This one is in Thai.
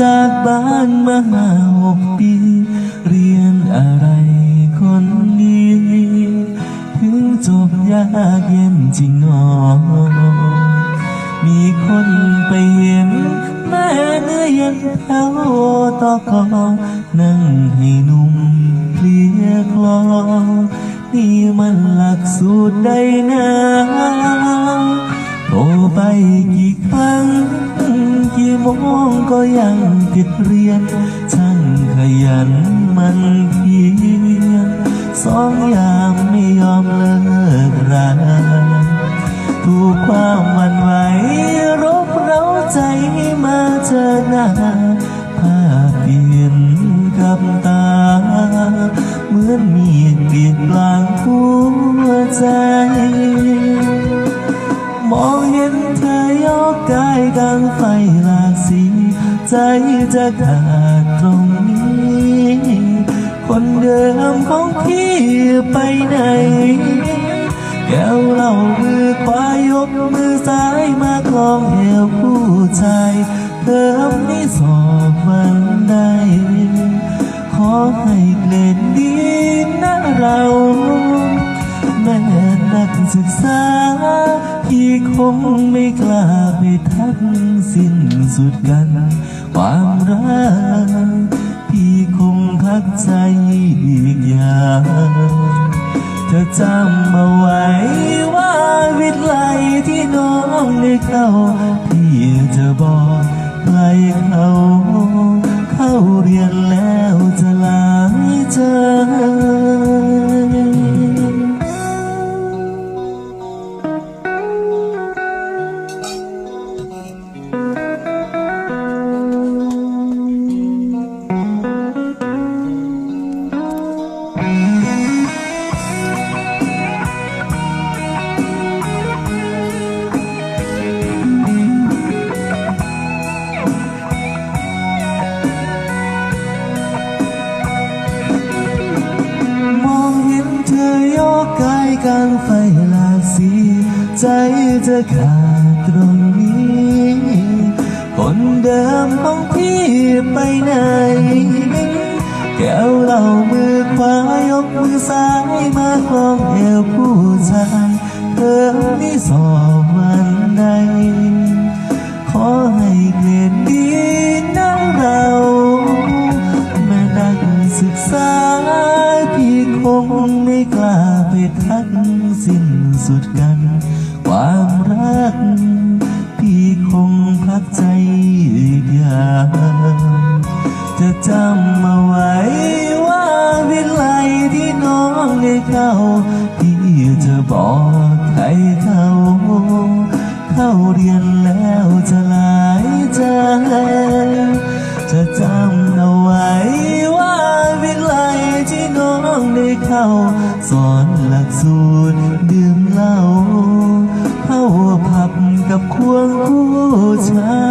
จากบ้านมาห้าหกปี เรียนอะไรคนดีถึงจบยากเย็นจริงหนอ มีคนไปเห็นแม่เนื้อเย็นแถวตอกอนั่งให้นุ่มเคลียคลอ นี่มันหลักสูตรใดนะโทรไปกี่ครั้ง โมงก็ยังติดเรียน ช่างขยันมันเพียรสองยามไม่ยอมเลิกราถูกความหวันไหวรบเร้าใจมาเจอหน้าภาพเปลี่ยนกับตา เหมือนมีดเบียดกลางหัวใจ ใจจะขาดตรงนี้ คนเดิมของพี่ไปไหน แก้วเหล้ามือขวายกมือซ้ายมาคล้องเอวผู้ชายเติมนี่สอบวันใดขอให้เกล็ดดีนะเราแม่นักศึกษาพี่คงไม่กล้าไปทักสิ้นสุดกัน ความรัก พี่คงพักใจอีกอย่างเธอจำเอาไว้ว่าวิทไลที่น้องได้เข้า พี่จะบอกใครเขาเข้าเรียน กายกลางไฟหลากสีใจจะขาดตรงนี้คนเดิมของพี่ไปไหน แก้วเหล่ามือขวายกมือซ้ายมาคล้องเอวผู้ชายเธอไม่สอง ไปทักสิ้นสุดกัน ความรัก พี่คงพักใจอีกยางจะจำเอาไว้ว่าวิไลที่น้องได้เข้า พี่จะบอกใครเขา เข้าเรียนแล้ว เข้า สอนหลักสูตรดื่มเหล้าเข้าผับกับควงคู่ชา